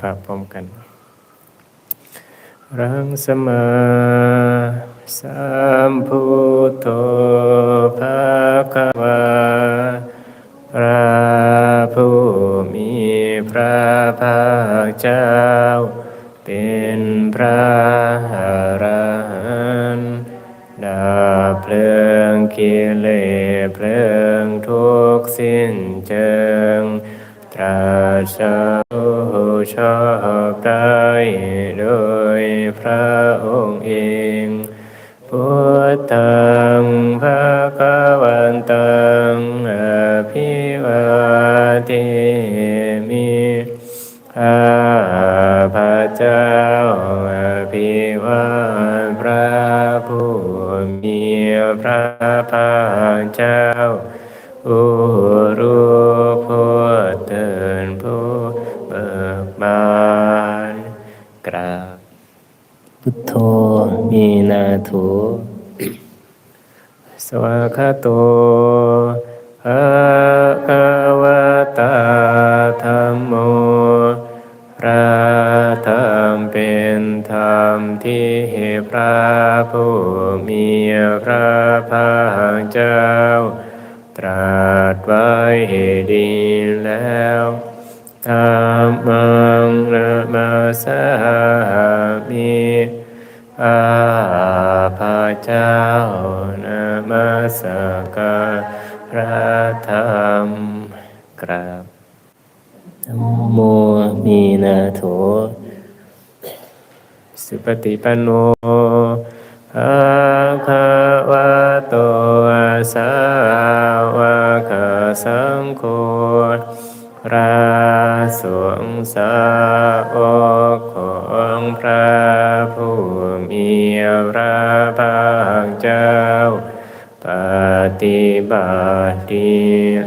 พระพร้อมกัน รังสมาสัมพุทโธภะคะวา คเจ้าผู้รู้ผู้ตื่นผู้เบิกบานกราบพุทโธมีนาถูสวากาโตอา พระผู้มีพระภาคเจ้า ตรัสไว้ดีแล้วธรรมังนะมาสามิอาพระเจ้านะมาสการพระธรรมกราบโมมีนาโถ สุปฏิปันโนภะคะวะโตสาวกสังโฆพระสงฆ์สาวกของพระผู้มีพระภาคเจ้า ปฏิบัติ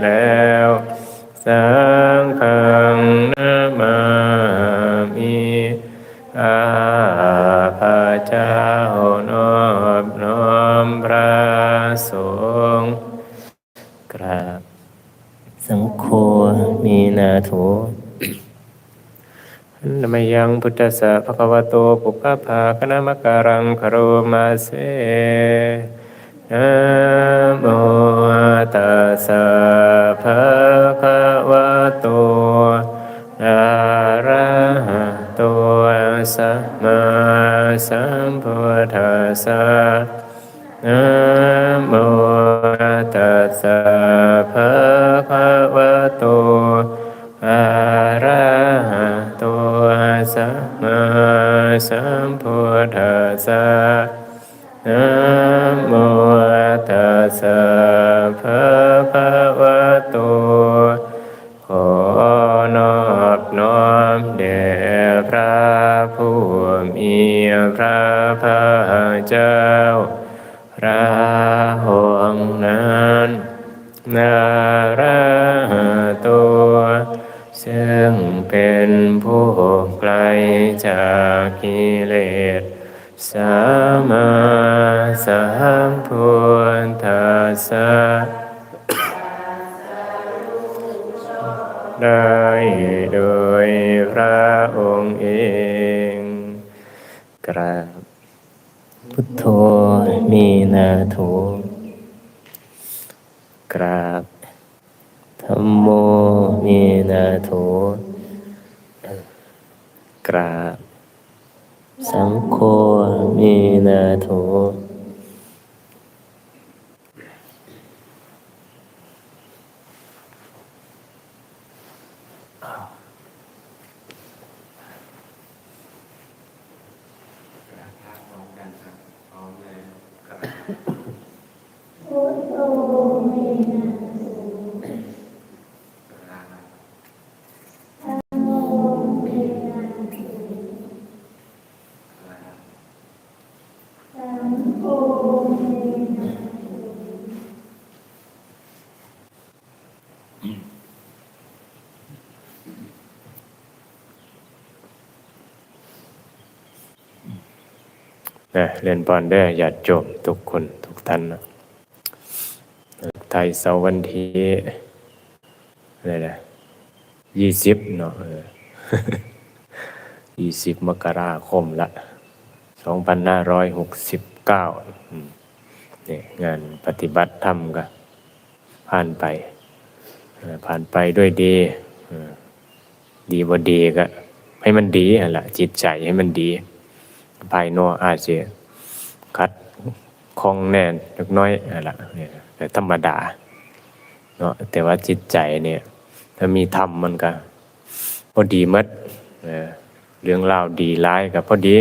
แล้วสั พุทธสสะภะคะวะโตปุพพะภาคณมการังคโรมาเสนะโมตัสสะภะคะวะโตอะระหะโตสัมมาสัมพุทธัสสะ สัมพุทธัสสะได้โดยพระองค์เองกราบพุทโธมีนาโถกราบธรรมโมมีนาโถกราบ สังโฆมีนาโถ นะเรียนบอลได้อย่าจมทุกคนทุกท่านนะไทยเสาวันที่อะไรนะยี่สิบเนาะเออ20มกราคมละ2569อืมนี่ยงานปฏิบัติธรรมก็ผ่านไปผ่านไปด้วยดีดีบ่ดีก็ให้มันดีหั่นละจิตใจให้มันดี ภายนอกอาจจะคัดคองแน่นเล็กน้อยนั่นแหละเนี่ยแต่ธรรมดาเนาะแต่ว่าจิตใจเนี่ย ถ้ามีธรรมมันก็พอดีมัดเเรื่องราวดีร้ายก็พอดี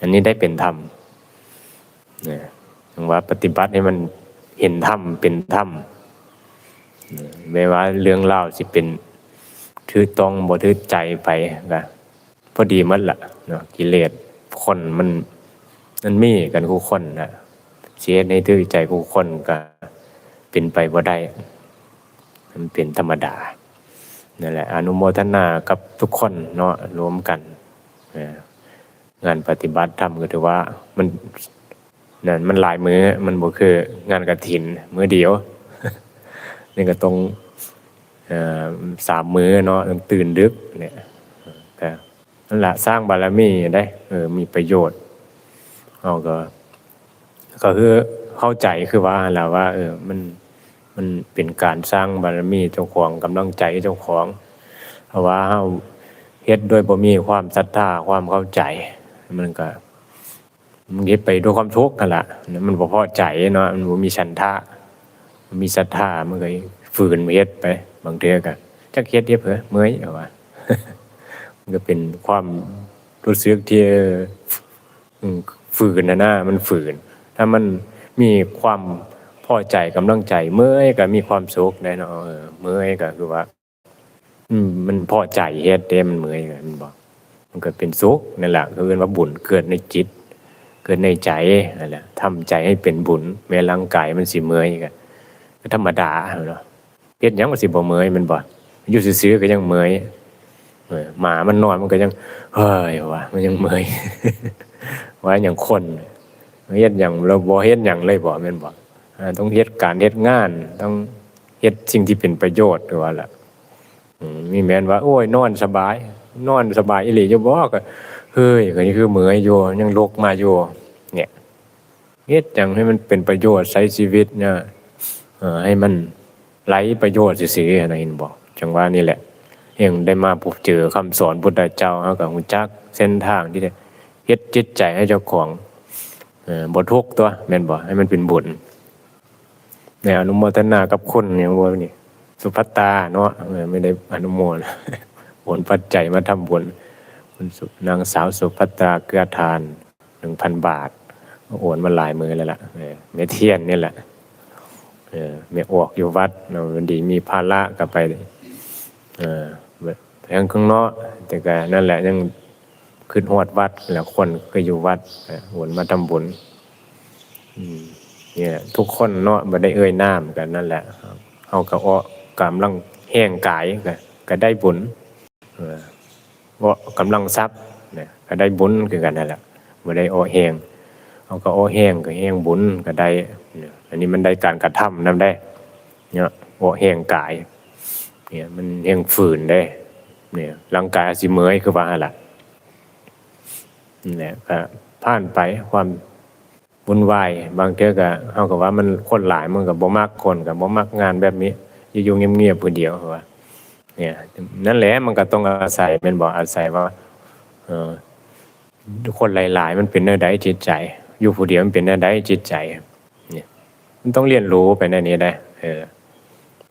อันนี้ได้เป็นธรรมเนี่ยถึงว่าปฏิบัติให้มันเห็นธรรมเป็นธรรมไม่ว่าเรื่องราวสิเป็นถือตรงบ่ถือใจไปก็พอดีมัดละเนาะกิเลส คนมันมันมีกันคู่คนนะเสียในถือใจคู่คนก็เป็นไปบ่ได้ มันเป็นธรรมดานั่นแหละอนุโมทนากับทุกคนเนาะรวมกันงานปฏิบัติธรรมก็ถือว่ามันนั่นมันหลายมือ้อมันบ่คืองานกระถินมื้อเดียวนี่ก็ตรงสามมื้อเนาะตื่นดึกเนี่ย นั่นแหละสร้างบารมีได้เออมีประโยชน์เอาก็ ก็คือเข้าใจคือว่าแล้วว่า เออมันมันเป็นการสร้างบารมีเจ้าของกำลังใจเจ้าของเพราะว่าเฮาเฮ็ดโดยบ่มีความศรัทธาความเข้าใจ มันก็มันเฮ็ดไปด้วยความทุกข์นั่นล่ะมันบ่พอใจเนาะมันบ่มีฉันทะมันมีศรัทธามันก็ฝืนเฮ็ดไป บางเทื่อก็จักเฮ็ดเฮ็ดเพื่อเมื่อยเอาว่า ก็เป็นความรู้สึกที่ฝืนนะนะมันฝืน ถ้ามันมีความพอใจกำลังใจ เมื่อยก็มีความสุขได้เนาะเออเมื่อยก็คือว่า อืม มันพอใจเฮ็ดเด้มันเมื่อยก็มันบอกมันก็เป็นสุขนั่นแหละคือว่าบุญเกิดในจิต เกิดในใจนั่นแหละทำใจให้เป็นบุญแม้ร่างกายมันสิเมื่อยก็ธรรมดาเนาะเฮ็ดหยังมันสิบ่เมื่อยมันบ่อยู่ซื่อๆก็ยังเมื่อย หมามันนอนมันก็ยังเฮ้ยว่ะมันยังเมยว่าอย่างคนเฮ็ดหยังเราบ่เฮ็ดหยังเลยบ่แม่นบ่อ่าต้องเฮ็ดการเฮ็ดงาน ต้องเฮ็ดสิ่งที่เป็นประโยชน์ด้วยว่าล่ะอืมีแม่นว่า โอ้ยนอนสบาย นอนสบายอีหลีอยู่บ่ก็เฮ้ยก็นี่คือเหมยอยู่ยังลกมาอยู่เนี่ยเฮ็ดจังให้มันเป็นประโยชน์ใช้ชีวิตเนี่ยเอ่อให้มันไร้ประโยชน์ซื่อๆนะเห็นบ่จังว่านี่แหละ ยังได้มาพบเจอคำสอนพุทธเจ้าเฮาก็ฮู้จักเส้นทางที่จะเฮ็ดจิตใจให้เจ้าของเอ่อบ่ทุกข์ตัวแม่นบ่ให้มันเป็นบุญในอนุโมทนากับคุณอย่างว่นี่สุภัตตาเนาะไม่ได้อนุโมทนาผลปัจจัยมาทำบุญคุณสุนางสาวสุภัตตาเกื้อทานหนึ่งพันบาทโอนมาหลายมือแล้วล่ะเม่เทียนนี่แหละเออม่ออกอยู่วัดเนาะวันดีมีภาระกลับไป ทางข้างนอกแต่ก็นั่นแหละยังขึ้นหอดวัด แล้วคนก็อยู่วัดเออโอนมาทำบุญเนี่ย ทุกคนเนาะบ่ได้เอ่ยนามกันนั่นแหละเฮาก็อ้อกำลังแห้งกายก็ก็ได้บุญเออว่ากำลังทรัพย์เนี่ยก็ได้บุญคือกันนั่นแหละบ่ได้อ้อแห้งเฮาก็อ้อแห้งก็แห้งบุญก็ได้อันนี้มันได้การกระทำนำได้ เนี่ยอ้อแห้งกาย เนี่ยมันแห้งฝืนได้ เนี่ยร่างกายอาจสิเมื่อยคือว่าหั่นล่ะนี่แหละก็ผ่านไปความวุ่นวายบางเทื่อก็เฮาก็ว่ามันคนหลายมันก็บ่มักคนก็บ่มักงานแบบนี้อยู่เงียบๆผู้เดียวว่าเนี่ยนั่นแหละมันก็ต้องอาศัยแม่นบ่อาศัยว่าเออคนหลาย ๆ มันเป็นแนวใดจิตใจ อยู่ผู้เดียวมันเป็นแนวใดจิตใจ เนี่ย มันต้องเรียนรู้ไปในนี้ได้ เออ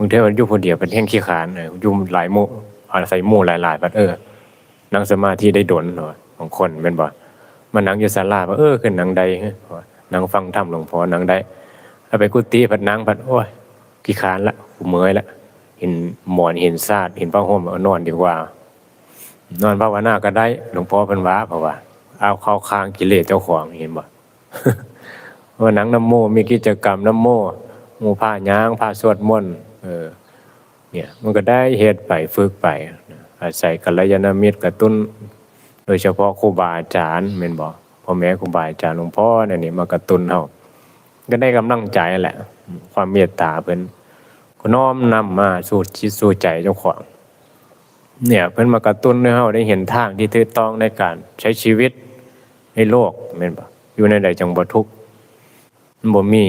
บางเทื่อมันอยู่ผู้เดียวเป็นแห่งขี้ขานเอออยู่หลายหมู่อาศัยหมู่หลายๆบัดเออนั่งสมาธิได้ดนเนาะบางคนแม่นบ่มานั่งอยู่ศาลาว่าเออขึ้นนั่งใดเฮ้นั่งฟังธรรมหลวงพ่อนั่งได้ถ้าไปกุฏิพัดนั่งพัดโอ้ยขี้คร้านละกูเมื่อยละเห็นหมอนเห็นซาดเห็นผ้าห่มเอานอนดีกว่า นอนภาวนาก็ได้หลวงพ่อเพิ่นว่าเพราะว่า เอาเข้าข้างกิเลสเจ้าของเห็นบ่ว่าหนังน้ำโมมีกิจกรรมน้ำโมหมู่ผ้ายางผ้าสวดมนต์ เออเนี่ยมันก็ได้เฮ็ดไปฝึกไป อาศัยกัลยาณมิตรกระตุ้น โดยเฉพาะครูบาอาจารย์แม่นบ่พ่อแม่ครูบาอาจารย์หลวงพ่อเนี่ยนี่มากระตุ้นเฮาก็ได้กำลังใจแหละ ความเมตตาเพิ่นก็น้อมนำมาสู่จิตสู่ใจเจ้าของเนี่ยเพิ่นมากระตุ้นให้เราได้เห็นทางที่ถูกต้องในการใช้ชีวิตในโลกแม่นบ่อยู่ในใดจังบ่ทุกข์มันบ่มี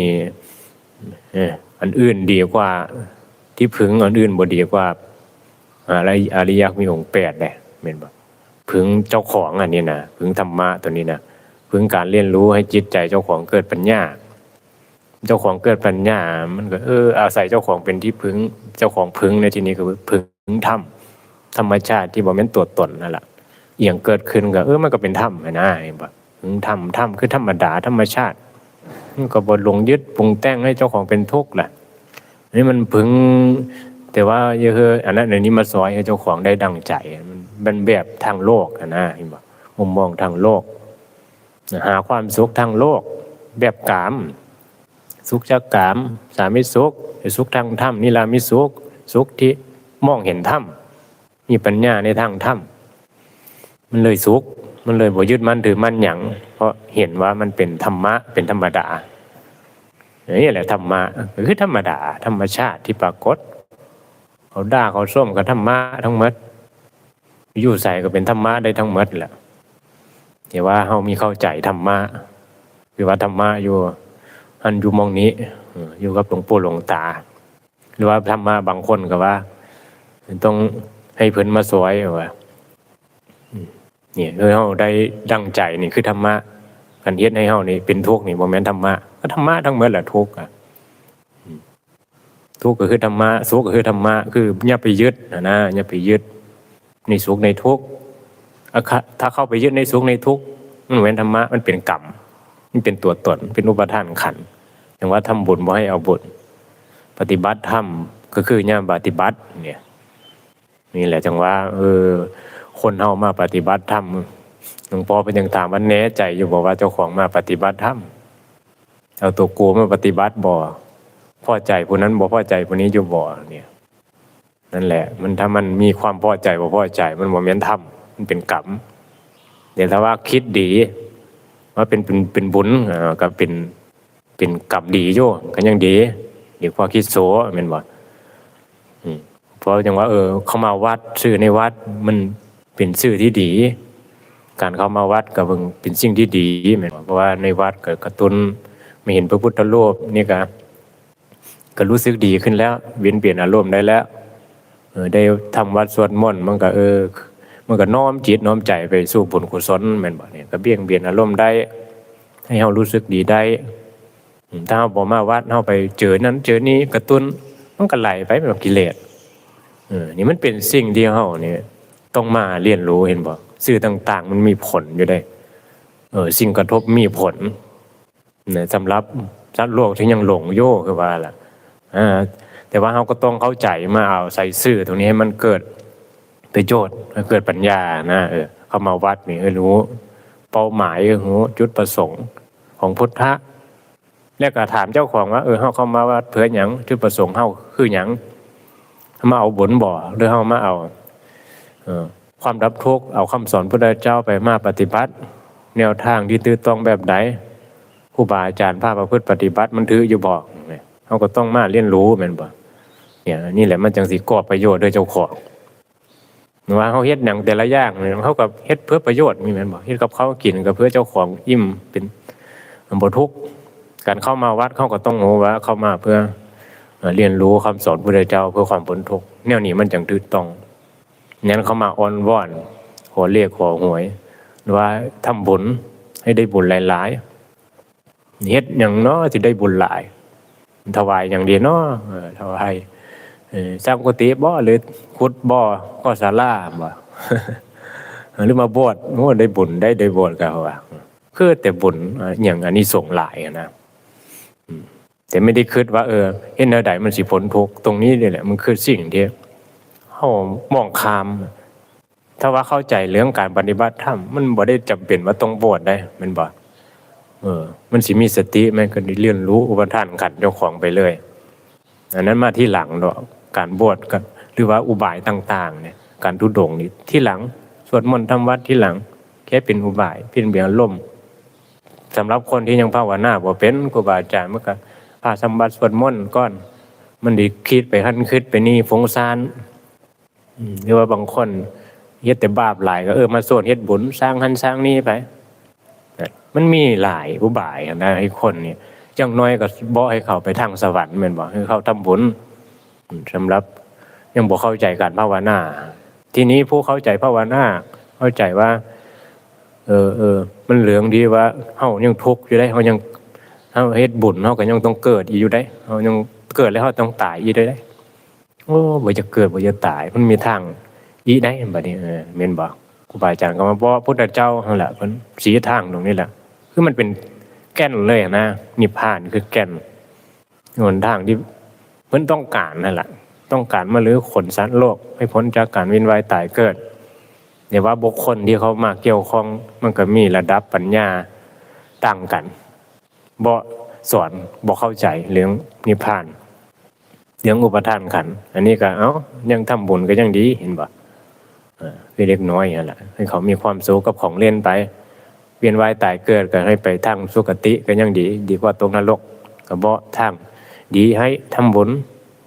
เอออันอื่นดีกว่า ที่พึงอันอื่นบ่ดีกว่าอะไรอริยมีองค์แปดแหละแม่นบ่พึงเจ้าของอันนี้นะพึงธรรมะตัวนี้นะพึงการเรียนรู้ให้จิตใจเจ้าของเกิดปัญญา เจ้าของเกิดปัญญา มันก็เอออาศัยเจ้าของเป็นที่พึงเจ้าของพึงในที่นี้ก็คือพึงธรรมธรรมชาติที่บ่แม่นตัวตนนั่นแหละเอียงเกิดขึ้นก็เออมันก็เป็นธรรมนะเห็นบ่พึงธรรมธรรมคือธรรมดาธรรมชาติมันก็บ่หลงยึดปรุงแต่งให้เจ้าของเป็นทุกข์แหละ อันนี้มันพึงแต่ว่าเยอะคืออันนั้นอันนี้มาซอยให้เจ้าของได้ดังใจมันเป็นแบบทางโลกอะนะเห็นบ่มุมมองทางโลก หาความสุขทางโลก แบบกาม สุขจากกาม สามิสุขสุขทางธรรมนิรามิสุข สุขที่มองเห็นธรรมมีปัญญาในทางธรรมมันเลยสุข มันเลยบ่ยึดมั่นถือมั่นหยังเพราะเห็นว่ามันเป็นธรรมะเป็นธรรมดา นี่แหละธรรมะคือธรรมดา ธรรมชาติที่ปรากฏ เขาด่าเขาส้มกับธรรมะทั้งหมดอยู่ใส่ก็เป็นธรรมะได้ทั้งหมดแหละแต่ว่าเฮามีเข้าใจธรรมะคือว่าธรรมะอยู่อันอยู่มองนี้อยู่กับหลวงปู่หลวงตา หรือว่าธรรมะบางคนก็ว่าต้องให้เพิ่นมาสวยว่านี่คือเฮาได้ดังใจนี่คือธรรมะ กันเฮ็ดให้เฮานี่เป็นทุกข์นี่บ่แม่นธรรมะก็ธรรมะทั้งหมดแหละทุกข์อะทุกข์ก็คือธรรมะสุขก็คือธรรมะคืออย่าไปยึดนะนะอย่าไปยึดในสุขในทุกข์ถ้าเข้าไปยึดในสุขในทุกข์มันเหมือนธรรมะมันเป็นกรรมมันเป็นตัวตนเป็นอุปทานขันธ์อย่างว่าทำบุญบ่ให้เอาบุญปฏิบัติธรรมก็คือย่าปฏิบัติเนี่ยนี่แหละจังว่าเออคนเฮามาปฏิบัติธรรม หลวงพ่อเป็นยังถามว่าแน่ใจอยู่บอกว่าเจ้าของมาปฏิบัติธรรมเอาตัวกูมาปฏิบัติบ่อพ่อใจผู้นั้นบ่พ่อใจผู้นี้อยู่บ่เนี่ย นั่นแหละ มันถ้ามันมีความพ่อใจบ่พ่อใจมันบ่แม่นธรรมมันเป็นกรรมเดี๋ยวถ้าว่าคิดดี ว่าเป็นเป็นเป็นบุญก็เป็นเป็นกรรมดีอยู่ก็ยังดีดีกว่าคิดโสแม่นบ่อเพราะอย่างว่า เออ เขามาวัดชื่อในวัดมันเป็นชื่อที่ดี การเข้ามาวัดก็เพิ่งเป็นสิ่งที่ดีแม่นบ่เพราะว่าในวัดก็กระตุ้นไม่เห็นพระพุทธรูปนี่ก็ก็รู้สึกดีขึ้นแล้วเวียนเปลี่ยนอารมณ์ได้แล้วออได้ทำวัดสวดมนต์มันก็เออ มันก็น้อมจิตน้อมใจไปสู่บุญกุศลแม่นบ่เนี่ยก็เบี่ยงเบียนอารมณ์ได้ ให้เฮารู้สึกดีได้ถ้าเฮาบ่มาวัดเฮาไปเจอนั้น เจอนี้กระตุ้นมันก็ไหลไปแบบกิเลสเออนี่มันเป็นสิ่งที่เฮาเนี่ยต้องมาเรียนรู้เห็นบ่ สื่อต่างๆ มันมีผลอยู่ได้เออสิ่งกระทบมีผลเนี่ยสำหรับสัตว์โลกที่ยังหลงโยคือว่าล่ะอ่าแต่ว่าเราก็ต้องเข้าใจมาเอาใส่ซื่อตรงนี้ให้มันเกิดประโยชน์เกิดปัญญานะเออเข้ามาวัดนี่เออรู้ เป้าหมายรู้จุดประสงค์ของพุทธะแล้วก็ถามเจ้าของว่าเออเฮาเข้ามาวัดเพื่อหยังจุดประสงค์เฮาคือหยังเฮามาเอาบุญบ่หรือเฮามาเอาเออ ความรับทุกข์เอาคำสอนพระพุทธเจ้าไปมาปฏิบัติ แนวทางที่ตื้อต้องแบบไหนครูบาอาจารย์ภาพประพฤติปฏิบัติมันถืออยู่บ่เนี่ยเฮาก็ต้องมาเรียนรู้แม่นบ่เนี่ยนี่แหละมันจังสิก่อประโยชน์โดยเจ้าของว่าเขาเฮ็ดหนังแต่ละอย่างเนี่ยเขากับเฮ็ดเพื่อประโยชน์มีแม่นบ่เฮ็ดกับเขากินกับเพื่อเจ้าของอิ่มเป็นบ่ทุกข์การเข้ามาวัดเขาก็ต้องรู้ว่าเข้ามาเพื่อเรียนรู้คำสอนพระพุทธเจ้าเพื่อความพ้นทุกข์แนวนี้มันจังถูกต้อง นั้นเขามาอ้อนวอนขอเรียกขอหวยหรือว่าทำบุญให้ได้บุญหลายๆเฮ็ดหยังเนาะสิได้บุญหลาย ถวายอย่างเดียวเนาะเอถวายสร้างกุฏิบ่หรือขุดบ่อก็ศาลาบ่หรือมาบวชโอ้ได้บุญได้ได้บวชก็ว่าคือแต่บุญอย่างอันนี้ส่งหลายนะแต่ไม่ได้คิดว่า เออเห็นแนวใดมันสิพ้นทุกตรงนี้นี่แหละ มันคือสิ่งที่ เฮามองข้าม ถ้าว่าเข้าใจเรื่องการปฏิบัติธรรมมันบ่ได้จำเป็นว่าต้องบวชได้มันบ่เออ มันสิมีสติมันก็ได้เรียนรู้อุปทานขันเจ้าของไปเลยอันนั้นมาที่หลังเนาะการบวชกันหรือว่าอุบายต่าง ๆ เนี่ย การทุดงนี่ที่หลังสวดมนต์ทำวัดที่หลัง แค่เป็นอุบายเป็นเบียงล่มสำหรับคนที่ยังภาวนาบ่เป็นครูบาอาจารย์มันก็พาสมบัติสวดมนต์ก้อน มันดีคิดไปหันคิดไปนี่ฟงซาน หรือว่าบางคนเฮ็ดแต่บาปหลาย ก็เออมาส่วนเฮ็ดบุญสร้างหันสร้างนี่ไปมันมีหลายอุบายนะให้คนเนี่ยจังน้อยก็บ่ให้เขาไปทางสวรรค์แม่นบ่ให้เขาทำบุญอืมสำหรับยังบ่เข้าใจการภาวนา ทีนี้ผู้เข้าใจภาวนาเข้าใจว่า เออเออมันเหลืองดีว่าเฮายังทุกข์อยู่ได้เฮายังเฮาเฮ็ดบุญเฮาก็ยังต้องเกิดอีอยู่ได้เฮายังเกิดแล้วเฮาต้องตายอีกได้ โอ้บ่จะเกิดบ่จะตาย มันมีทางอีได้บัดนี้เออแม่นบ่ครูบาอาจารย์ก็มาบอกพุทธเจ้านั่นแหละเพิ่นชี้ทางตรงนี้แหละคือมันเป็นแก่นเลยนะนิพพานคือแก่นหนทางที่เพิ่นต้องการนั่นแหละต้องการมาลื้อขนสัตว์โลก ให้พ้นจากการวียนวายตายเกิดเดี๋ยวว่าบุคคลที่เขามาเกี่ยวข้องมันก็มีระดับปัญญาต่างกันบ่สอนบ่เข้าใจเรื่องนิพพาน เรื่องอุปทานขัน อันนี้ก็เอ้ายังทำบุญก็ยังดีเห็นบ่เออคือเล็กน้อยนั่นแหละให้เขามีความสุขกับของเล่นไปเวียนว่ายตายเกิดก็ให้ไปทางสุคติก็ยังดี ดีกว่าตกนรกก็บ่ทางดีให้ทำบุญ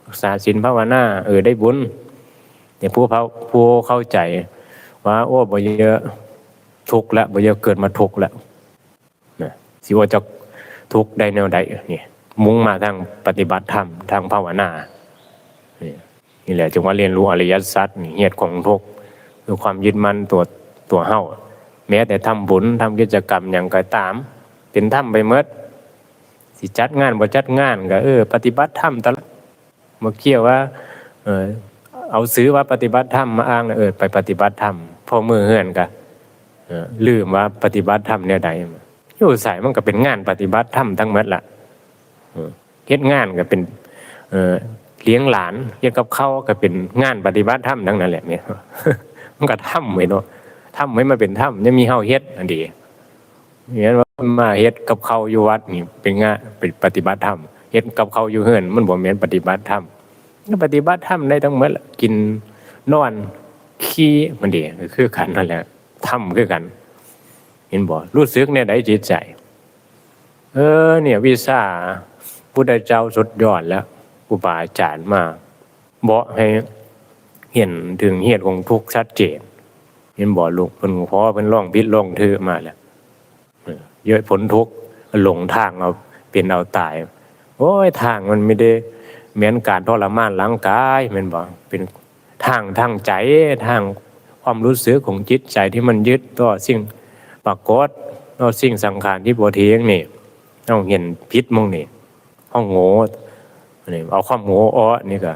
รักษาศีลภาวนาเออได้บุญเนี่ยผู้เขาผู้เข้าใจ ว่าโอ้บ่เยอะทุกข์ล้วบ่เยอะเกิดมาทุกข์ล้วนะสิว่าจะทุกข์ได้แนวใดเนี่ย มุ่งมาทางปฏิบัติธรรมทางภาวนานี่นี่แหละจึงว่าเรียนรู้อริยสัจเหตุของทุกข์คือความยึดมั่นตัวตัวเฮาแม้แต่ทำบุญทำกิจกรรมอย่างก็ตาม เป็นธรรมไปเมดสิจัดงานบ่จัดงานก็เออ ปฏิบัติธรรมตลอดมาเกี่ยวว่า เออเอาซื้อว่าปฏิบัติธรรมมาอ้างเออไปปฏิบัติธรรมพอมือเฮือนกะเออลืมว่าปฏิบัติธรรมเนี่ยใดอยู่ใส่มันก็เป็นงานปฏิบัติธรรมทั้งหมดละ เฮ็ดงานก็เป็นเออเลี้ยงหลานเฮ็ดกับข้าวก็เป็นงานปฏิบัติธรรมทั้งนั้นแหละเนี่ยมันก็ทำไว้เนาะทำไว้มาเป็นธรรมยังมีเฮาเฮ็ดอันดีอย่างนั้นว่ามาเฮ็ดกับเขาอยู่วัดนี่เป็นงานเป็นปฏิบัติธรรมเฮ็ดกับเขาอยู่เฮือน มันบ่แม่นปฏิบัติธรรมปฏิบัติธรรมได้ทั้งหมดล่ะกินนอนขี้มันดีคือกันนั่นแหละทำคือกัน เห็นบ่รู้สึกในใดจิตใจ เออ เนี่ยวิชา พุทธเจ้าสุดยอดแล้วครูบาอาจารย์มาบอกให้เห็นถึงเหตุของทุกข์ชัดเจนเห็นบ่ลูกเพิ่นขอเพิ่นร้องพิษร้องทื่อมาแล้วเออยอะผลทุกข์หลงทางเอาเป็นเอาตาย โอ้ยทางมันไม่ได้เหมือนการทรมานร่างกายมันบอกเป็นทางทางใจทางความรู้สึกของจิตใจที่มันยึดต่อสิ่งปรากฏต่อสิ่งสังขารที่บเทียงนี่ต้องเห็นพิษมงนี่ ห้องโง่นี่เอาความโง่อ้อนี่ก็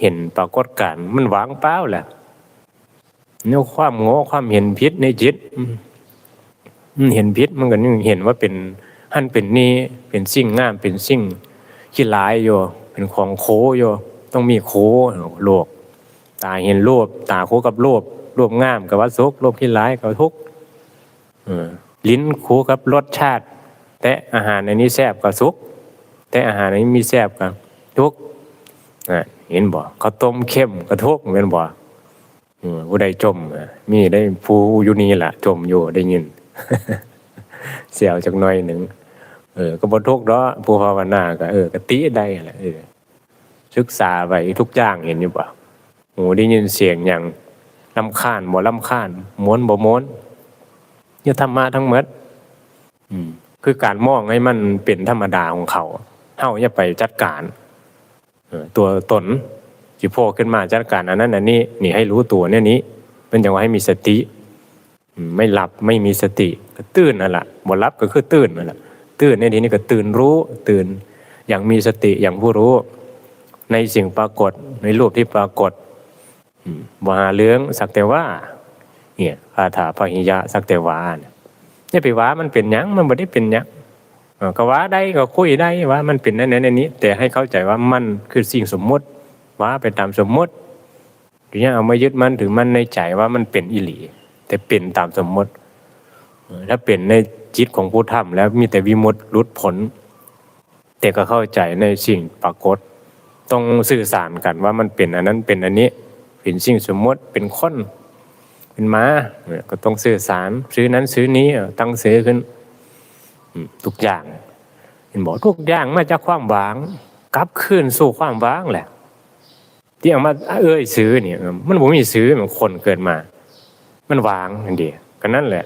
เห็นปรากฏการ์มันวางเปล่าแหละเนี่ยความโง่ความเห็นพิษในจิตมอืมเห็นพิษมันก็นึงเห็นว่าเป็นหันเป็นนี่เป็นสิ่งงามเป็นสิ่งขี้ร้ายโยเป็นของโคโยต้องมีโคโลก ตาเห็นรูปตาโคกับรูปรูปงามกับว่าสุขรูปขี้ร้ายกับทุกข์ลิ้นโคกับรสชาติ แต่อาหารในนี้แซ่บกับสุข แต่อาหารนี้มีแซ่บกับทุกอะเห็นบ่ข้าต้มเข้มกับทุกเป็นบ่อืมผู้ใดจมมีได้ผู้อยู่นี่ล่ะจมอยู่ได้ยินเสียวจักหน่อยหนึ่งเออ ก็บ่ทุกเนาะผู้ภาวนาก็เออกติได้แหละเออศึกษาไว้ทุกอย่างเห็นอยู่ป่ะโอ้ได้ยินเสียงอย่างลำคาญบ่ลำคาญม้วนบ่ม้วนอย่าธรรมะทั้งหมดอืม คือการมองให้มันเป็นธรรมดาของเขา เฮาอย่าไปจัดการตัวตนสิโผขึ้นมาจัดการอันนั้นอันนี้นี่ให้รู้ตัวเนี่ยนี้เป็นจังว่าให้มีสติ ไม่หลับไม่มีสติก็ตื่นนั่นแหละบ่หลับก็คือตื่นนั่นแหละตื่นในที่นี้ก็ตื่นรู้ตื่นอย่างมีสติอย่างผู้รู้ ในสิ่งปรากฏในรูปที่ปรากฏมบ่หาเรื่องสักแต่ว่าเนี่ยคาถาพหิยะสักแต่ว่าเนี่ยไปว่ามันเป็นยังมันบ่ได้เป็นยัง ก็ว่าได้ก็คุยได้ว่ามันเป็นนั่นนั่นนี้ แต่ให้เข้าใจว่ามันคือสิ่งสมมุติว่าไปตามสมมุติทีนี้เอามายึดมันถึงมันในใจว่ามันเป็นอิหลีแต่เป็นตามสมมติ ถ้าเป็นในจิตของผู้ทำแล้วมีแต่วิมุตติหลุดผล แต่ก็เข้าใจในสิ่งปรากฏ ต้องสื่อสารกันว่ามันเป็นอันนั้นเป็นอันนี้เป็นสิ่งสมมติเป็นคนเป็นม้าเนี่ยก็ต้องสื่อสารซื้อนั้นซื้อนี้ตั้งซื้อขึ้น ทุกอย่างเห็นบอกทุกอย่างมาจากความหวางกลับคืนสู่ความหวางแหละ ที่เอามาเอ้ยซื้อเนี่ย มันบ่มีซื้อมันคนเกิดมา มันวางนั่นเดียก็นั่นแหละ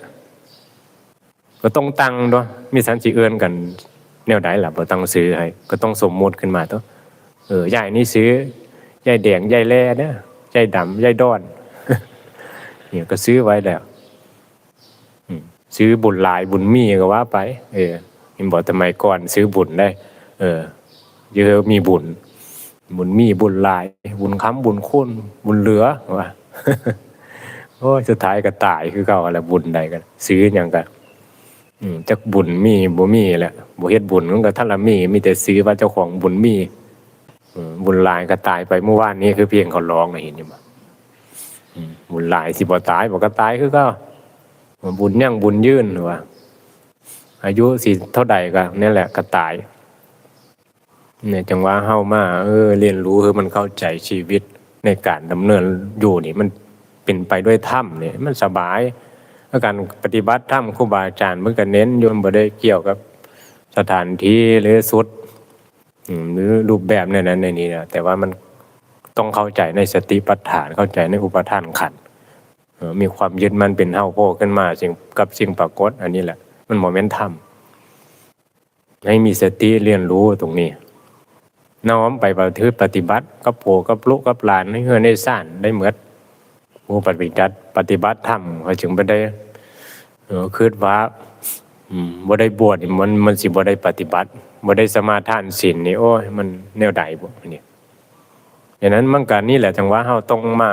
ก็ต้องตังด้วยมีสันสิเอื้อนกัน แนวใดล่ะบ่ตั้งซื้อให้ก็ต้องสมมุติขึ้นมาตัวเออยายนี่ซื้อยายแดงยายแล่เด้อยายดำยายดอนเนี่ยก็ซื้อไว้แล้ว ซื้อบุญหลายบุญมีก็ว่าไป เออเห็นบอกทำไมก่อนซื้อบุญได้ เออเยอะมีบุญ บุญมีบุญหลาย บุญค้ำบุญคุณบุญเหลือว่าโอ้ยสุดท้ายก็ตายคือเก่าอะไรบุญใดกัน ซื้ออย่างกันจักบุญมีบ่มีแหละบ่เฮ็ดบุญมันก็ท่านละมี มีแต่ซื้อว่าเจ้าของบุญมีบุญหลายก็ตายไปเมื่อวานนี้คือเพียงเขาร้องนะเห็นอยู่บ่อืมบุญหลายสิบ่ตายบ่ก็ตายคือเก็ บุญยั่งบุญยืนว่าอายุสิเท่าใดก็นี่แหละก็ตายเนี่ยจังว่าเฮ้ามาเออ เรียนรู้คือมันเข้าใจชีวิตในการดำเนินอยู่นี่มันเป็นไปด้วยธรรมเนี่ยมันสบายแล้วการปฏิบัติธรรมครูบาอาจารย์มันก็เน้นโยมบ่ได้เกี่ยวกับสถานที่หรือสุดหรือรูปแบบในนั้นในนี้นะแต่ว่ามันต้องเข้าใจในสติปัฏฐานเข้าใจในอุปทานขันธ มีความยึดมันเป็นเฮาโพขึ้นมาสิ่งกับสิ่งปรากฏอันนี้แหละ มันโมเมนต์ธรรมให้มีสติเรียนรู้ตรงนี้ น้อมไปปฏิบัติปฏิบัติกับโผกับลูกกับหลานให้เฮือนได้สร้างได้เหมือนผู้ปฏิบัติปฏิบัติธรรมเขาจึงบ่ได้คิดว่ามบ่ได้บวชมันมันสิบ่ได้ปฏิบัติบ่ได้สมาทานศีลนี่โอ้ยมันแนวใดบ่อันนี้อย่างนั้นมันก็นี่แหละจังว่าเฮาต้องมา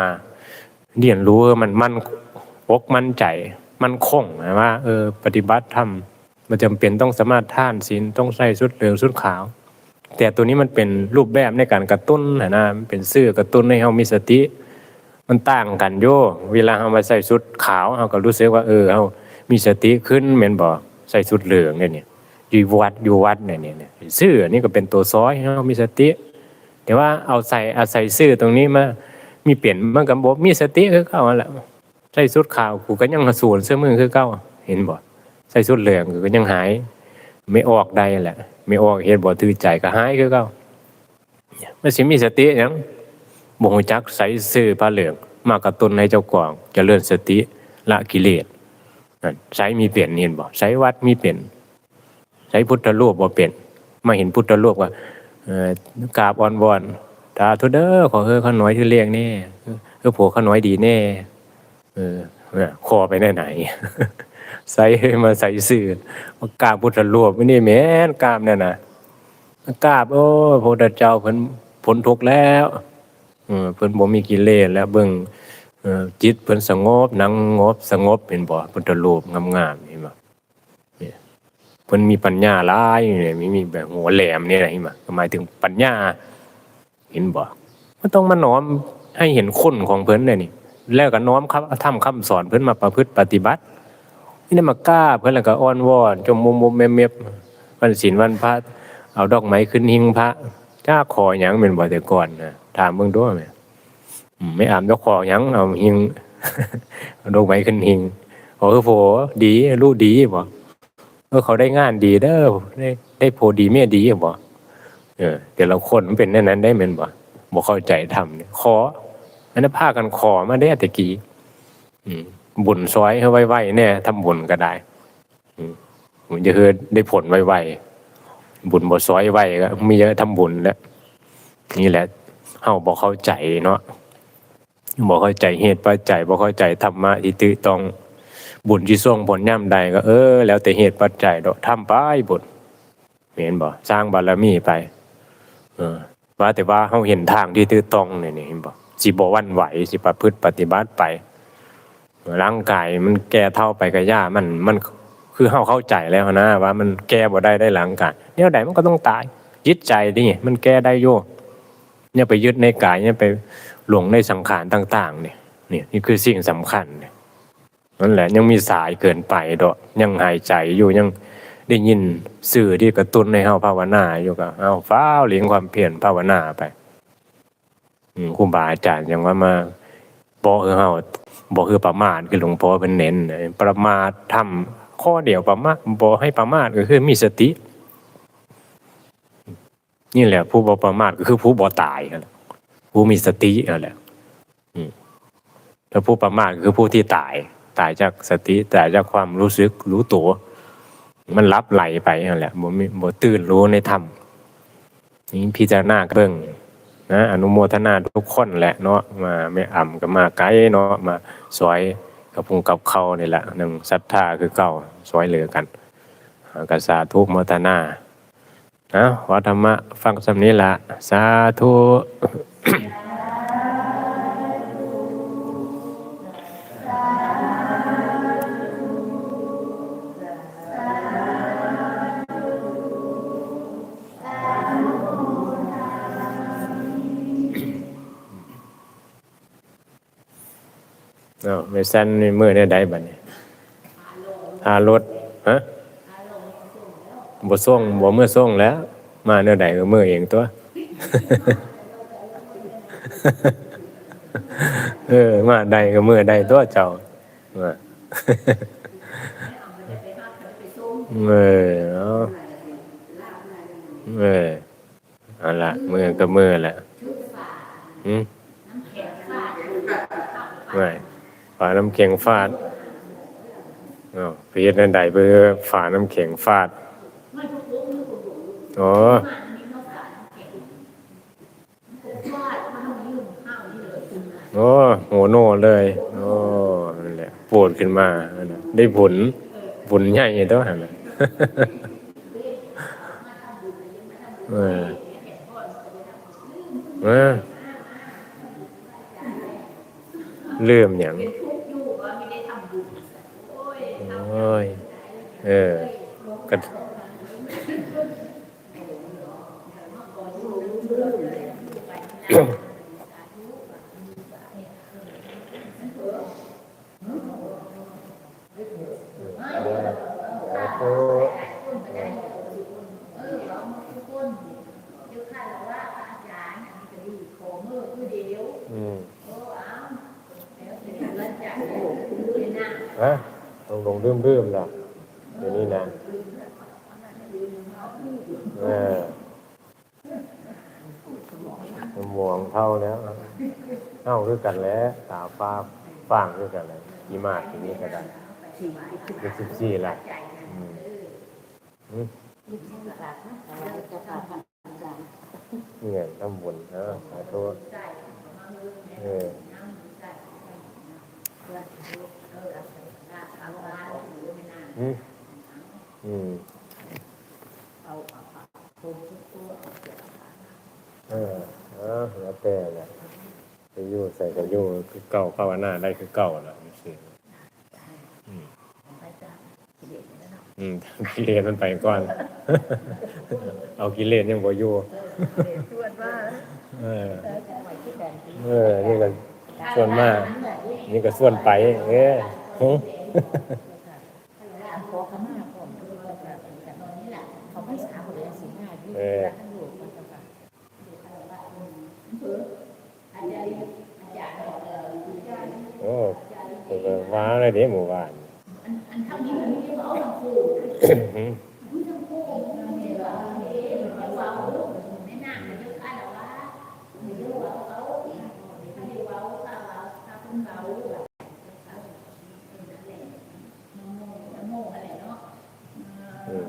เรียนรู้มันมั่นอกมั่นใจ มั่นคงนะว่าเออ ปฏิบัติธรรมมันจำเป็นต้องสามารถท่านศีลต้องใส่ชุดเหลืองชุดขาว แต่ตัวนี้มันเป็นรูปแบบในการกระตุ้นนะนะเป็นสื่อกระตุ้นให้เฮามีสติ มันต่างกันโยเวลาเฮามาใส่ชุดขาวเฮาก็รู้สึกว่าเออเฮามีสติขึ้นแม่นบ่ใส่ชุดเหลืองเนี่ยเนี่ยอยู่วัดอยู่วัดเนี่ยเนี่ยเสื้อนนี้ก็เป็นตัวซ้อยให้เฮามีสติแต่ว่าเอาใส่อาศัยสื่อตรงนี้มา มีเปลี่ยนมันก็บ่มีสติคือเก่าแหละใส่ชุดขาวกูก็ยังมาสูนเสื้อมือคือเก่าเห็นบ่ใส่ชุดเหลืองกูก็ยังหาย ไม่ออกได้แหละ ไม่ออกเฮ็ดบ่ถือใจก็หายคือเก่ามันสิมีสติยังบ่ฮู้จักใส่ซื่อผ้าเหลืองมากระตุนให้เจ้ากองเจริญสติละกิเลสใช้มีเปลี่ยนเห็นบ่ใช้วัดมีเปลี่ยนใช้พุทธรูปบ่เปลี่ยนมาเห็นพุทธรูปว่ากราบอ้อนวอน ตาทุเด้อขอเฮอข้าน้อยที่เรียกแน่เออผัวข้าน้อยดีแน่ เออเนี่ยคอไปไหนไหนใส่มาใส่ซื่อกราบพุทธรูปไม่นี่แม่นกราบเนี่ยนะกราบโอ้พระพุทธเจ้าเพิ่นพ้นทุกข์แล้วเออเพิ่นบ่มีกิเลสแล้วเบิ่งเออจิตเพิ่นสงบนังงบสงบเป็นบ่พุทธรูปงามๆเห็นบ่เนี่ยเพิ่นมีปัญญาหลายเนี่ยมีมีแบบหัวแหลมเนี่ยนะเห็นบ่ก็หมายถึงปัญญา เห็นบ่มันต้องมาน้อมให้เห็นคุณของเพิ่นเนี่ยนี่ แล้วก็น้อมครับทำคำสอนเพิ่นมาประพฤติปฏิบัตินี่ได้มากล้าเพื่นแล้วก็อ้อนวอนจมมุมมุมเมมเมบวันศีลวันพระเอาดอกไม้ขึ้นหิ้งพระจ้าขอหยังเป็นบ่แต่ก่อนนะถามเบิ่งด้วยไหมไม่อ่านดอกขอหยังเอาหิ้งเอาดอกไม้ขึ้นหิ้งโอ้โหดีรู้ดีบ่เออเขาได้งานดีเด้อได้ได้โพดีเมียดีบ่ ออแต่ละคนมันเป็นแน่นั้นได้แม่นบ่บ่เข้าใจทำเนี่ยขออันนั้นพากันขอมาได้แต่กี้บุญซอยให้ไวๆเนี่ยทำบุญก็ได้มันจะคือได้ผลไวๆบุญบ่ซอยไวก็มีเยอะทำบุญแล้วนี่แหละเฮาบ่เข้าใจเนาะบ่เข้าใจเหตุปัจจัยบ่เข้าใจธรรมะที่ตึต้องบุญที่ส่งผลย่ำใดก็เออ แล้วแต่เหตุปัจจัยดอกทำไปบุญเห็นบ่สร้างบารมีไป เออว่าแต่ว่าเฮาเห็นทางที่ตึต้องเนี่ยนี่เห็นบ่สิบ่วันไหวสิประพฤติปฏิบัติไปร่างกายมันแก่เท่าไปกับย่ามันมันคือเฮาเข้าใจแล้วนะว่ามันแก้บ่ได้ได้ร่างกายเนี่ยใดมันก็ต้องตายยึดใจดิมันแก้ได้โยเนี่ยไปยึดในกายเนี่ยไปหลงในสังขารต่าง ๆ เนี่ยเนี่ยนี่คือสิ่งสำคัญเนี่ยนั่นแหละยังมีสายเกินไปดอกยังหายใจอยู่ยัง ได้ยินสื่อที่กระตุ้นในเฮาภาวนาอยู่ก็เอาฟ้าวเลี้ยงความเพียรภาวนาไปครูบาอาจารย์ยังว่ามาบอกเออเฮาบอกคือประมาทคือหลวงพ่อเป็นเน้นประมาททำข้อเดียวประมาทบอกให้ประมาทก็คือมีสติ นี่แหละ ผู้บ่ประมาทก็คือผู้บ่ตายนั่นแหละผู้มีสตินั่นแหละแล้วผู้ประมาทคือผู้ที่ตาย ตายจากสติตายจากความรู้สึกรู้ตัว มันรับไหลไปนั่นแหละบ่มีบ่ตื่นรู้ในธรรมนี่พิจารณาเบิ่งนะอนุโมทนาทุกคนแหละเนาะมาไม่อ่ำก็มาไกลเนาะมาซอยกับพุงกับเขานี่แหละหนึ่งศรัทธาคือเก่าซอยเหลือกันกสาธุโมทนานะวัธรรมะฟังสำนี้ละสาธุ ไม่สั้นมือเนี่ยได้บัดนี้ทารถฮะบ่ส่งบ่เมื่อส่งแล้ว มาเนื้อใดก็มือเองตัวเออ มาใดก็มือใดตัวเจ้ามาเออเอาเออเอาละมือก็มือแหละอืมไม่าน้ำแข็งฟาดอ๋อเฮ็ดนั่นใดเพื่อฝาน้ำแข็งฟาดอ๋อโอ้โหโน่เลยโอ้นั่นแหละปวดขึ้นมา ได้ผลผลใหญ่ตัวหันเออเออเริ่มอย่าง อ้ย เออก็อืมฮะ ลงลงเริ่มเริ่มล้วเดี๋ยวนี้นะเออหมวงเท่าแล้วเท่าด้วยกันแล้วตาฟ้าฟางด้วยกันเลยกี่มาดทีนี้ก็ได้เป็นสิบสี่ละอืมอืมเนี่ยทำบุญนะสาธุเออ อืมอืมเออเออแล้วแต่แหละไปอยู่ใส่ก็อยู่คือเก่าภาวนาได้คือเก่าแล้วนี่สิอืมอืมกิเลสมันไปก่อน เอากิเลสยังบ่อยู่เออเออนี่ก็ส่วนมาก นี่ก็ส่วนไป เอ้ยหึ ขอขมาก่อนแต่ตอนนี้แหละเขาไม่สาบเลยสิงห้าที่เออท่านหลวงมันจะแบบโอ้ผมก็ว้าวเลยเด้หมู่บ้านอันเท่านี้มันไม่ได้เอาทั้งคู่อืม